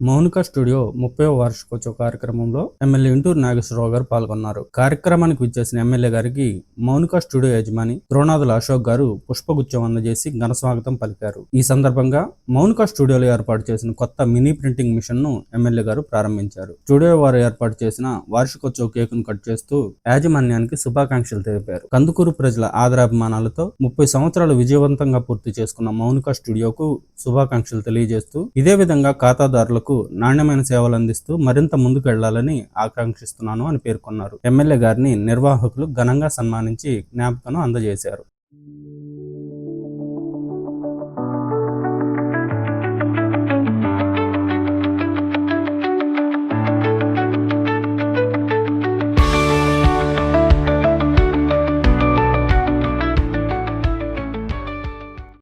Mounika studio ముప్పై వార్షికోత్సవ కార్యక్రమంలో ఎమ్మెల్యే ఇంటూరు నాగేశ్వరరావు గారు పాల్గొన్నారు. కార్యక్రమానికి విచ్చేసిన ఎమ్మెల్యే గారికి మౌనిక స్టూడియో యజమాని ద్రోణాదుల అశోక్ గారు పుష్పగుచ్చం అందజేసి ఘన స్వాగతం పలికారు. ఈ సందర్భంగా మౌనిక స్టూడియోలో ఏర్పాటు చేసిన కొత్త మినీ ప్రింటింగ్ మిషన్ను ఎమ్మెల్యే గారు ప్రారంభించారు. స్టూడియో వారు ఏర్పాటు చేసిన వార్షికోత్సవ కేకును కట్ చేస్తూ యాజమాన్యానికి శుభాకాంక్షలు తెలిపారు. కందుకూరు ప్రజల ఆదరాభిమానాలతో ముప్పై సంవత్సరాలు విజయవంతంగా పూర్తి చేసుకున్న మౌనిక స్టూడియోకు శుభాకాంక్షలు తెలియజేస్తూ ఇదే విధంగా ఖాతాదారులకు నాణ్యమైన సేవలు అందిస్తూ మరింత ముందుకు వెళ్ళాలని ఆకాంక్షిస్తున్నాను అని పేర్కొన్నారు. ఎమ్మెల్యే గారిని నిర్వాహకులు ఘనంగా సన్మానించి జ్ఞాపకను అందజేశారు.